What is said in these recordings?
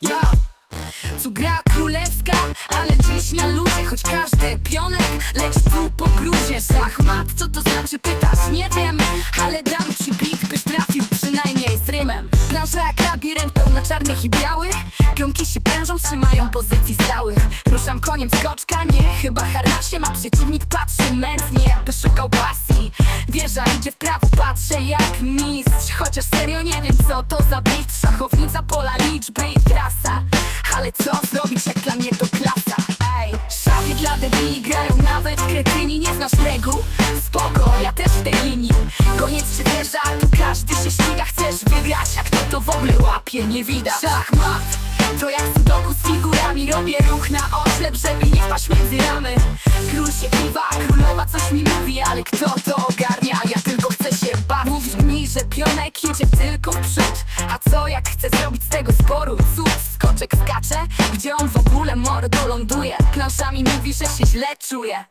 Ja Tu gra królewska, ale dziś na luzie Choć każdy pionek leci tu po gruzie. Szachmat, co to znaczy pytasz? Nie wiem, ale dam ci bit, byś trafił przynajmniej z rymem. Plansza jak labirynt pełna czarnych i białych Pionki się prężą, trzymają pozycji stałych. Ruszam koniem skoczka, nie, chyba harnasie Ma przeciwnik, patrzy mętnie, jakby szukał pasji. Wieża idzie w prawo, patrzę jak mistrz. Chociaż serio nie wiem co to za bit Szachownica, pola, liczby i trasa. Ale co zrobić jak dla mnie to klasa? Ej, szachy dla debili grają nawet kretyni Nie znasz reguł? Spoko, ja też w tej linii. Koniec czy wieża, tu każdy się ściga. Chcesz wygrać, a kto to w ogóle łapie, nie widać. Szachmat, to jak sudoku z figurami Robię ruch na oślep, żeby nie wpaść między ramy. Król się kiwa, królowa coś mi mówi Ale kto to ogarnia, ja tylko chcę się bawić. Mówisz mi, że pionek jedzie tylko w przód. A co jak chcę zrobić z tego sporu? Cud Skoczek skacze, gdzie on w ogóle mordo ląduje? Planszami mówi, że się źle czuje.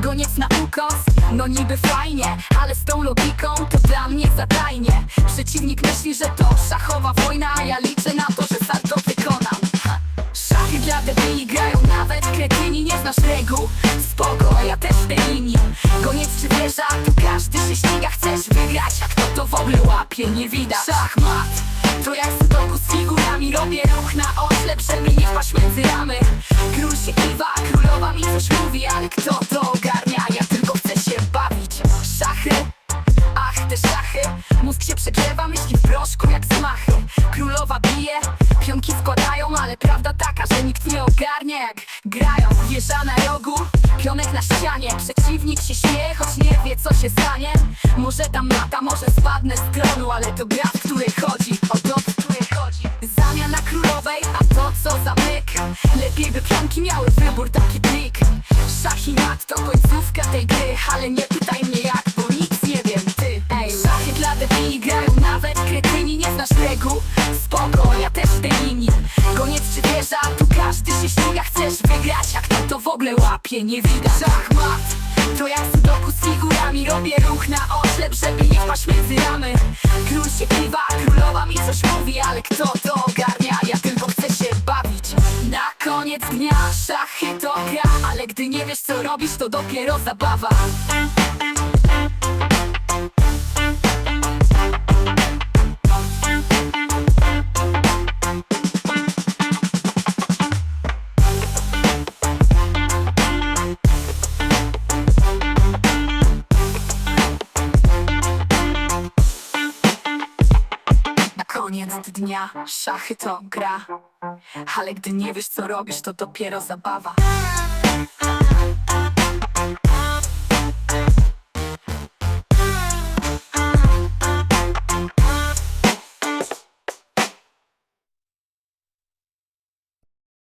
Goniec na ukos, no niby fajnie Ale z tą logiką to dla mnie zadajnie Przeciwnik myśli, że to szachowa wojna A ja liczę na to, że znasz reguł? Spoko, ja też w tej linii. Goniec czy wieża, tu każdy się ściga. Chcesz wygrać, a kto to w ogóle łapie, nie widać. Szachmat, to jak w stoku z figurami Robię ruch na oślep, żeby nie wpaść między ramy. Król się kiwa, królowa mi coś mówi Ale kto to ogarnia, ja tylko chcę się bawić. Szachy, ach te szachy. Mózg się przegrzewa, myśli w proszku jak zmachy Królowa bije, pionki składają Ale prawda taka, że nikt nie ogarnia jak grają Wieża na rogu, pionek na ścianie Przeciwnik się śmieje, choć nie wie co się stanie. Może tam lata, może spadnę z tronu Ale to gra, w której chodzi, o to, w której chodzi. Zamiana królowej, a to co za myk Lepiej by pionki miały wybór, taki trik Szach i mat to końcówka tej gry Ale nie pytaj mnie jak, bo nic nie wiem, ty. Ej, szachy dla debili grają nawet kretyni Nie znasz reguł? Spoko, ja też w tej linii ogóle łapie, nie widać. Szachmat, to jak w sudoku z figurami Robię ruch na oślep, żeby nie wpaść między ramy. Król się kiwa, królowa mi coś mówi Ale kto to ogarnia, ja tylko chcę się bawić. Na koniec dnia szachy to gra Ale gdy nie wiesz co robisz, to dopiero zabawa koniec dnia. Szachy to gra. Ale gdy nie wiesz co robisz to dopiero zabawa